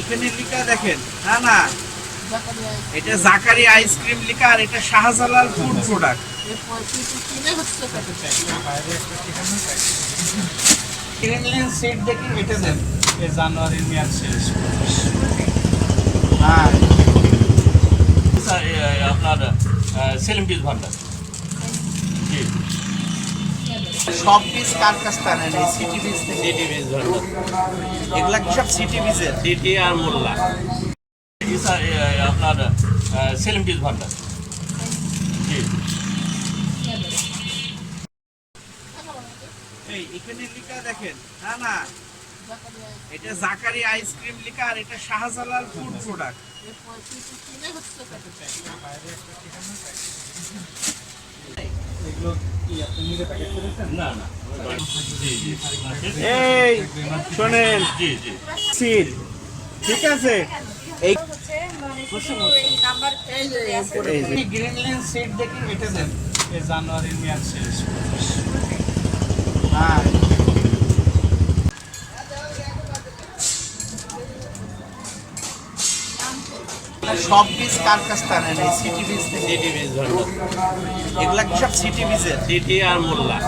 এখানে লিখা দেখেন না না। এটা জাকারি আইসক্রিম লিখা আর এটা শাহজালাল ফুড প্রোডাক্ট। গ্রিনল্যান্ড সিট দেখি এটা দেন। এ জানুয়ারির মেয়াদ শেষ। হ্যাঁ। আপনার সেলিম পিস ভান্ডার। জি। সব বীজ কার কাছ থেকে এই সিটি বীজ সিটি পিস ভান্ডার এগুলা কি সব সিটি বীজের সিটি আর মোল্লা। আপনার সেলিম পিস ভান্ডার। এখানে লিখা দেখেন না না। এটা জাকারি আইসক্রিম লিখা আর এটা শাহজালাল ফুড প্রোডাক্ট এগুলো এই শোনেন। জি জি। সিট ঠিক আছে? এই এই গ্রিনল্যান্ড সিট দেখি এটা দেন। জানুয়ারির মেয়াদ শেষ হ্যাঁ। সব বীজ কার কাছ থেকে নেন সিটি বীজ সিটি বীজ এগুলা কি সব সিটি বীজের? সিটি আর মোল্লা।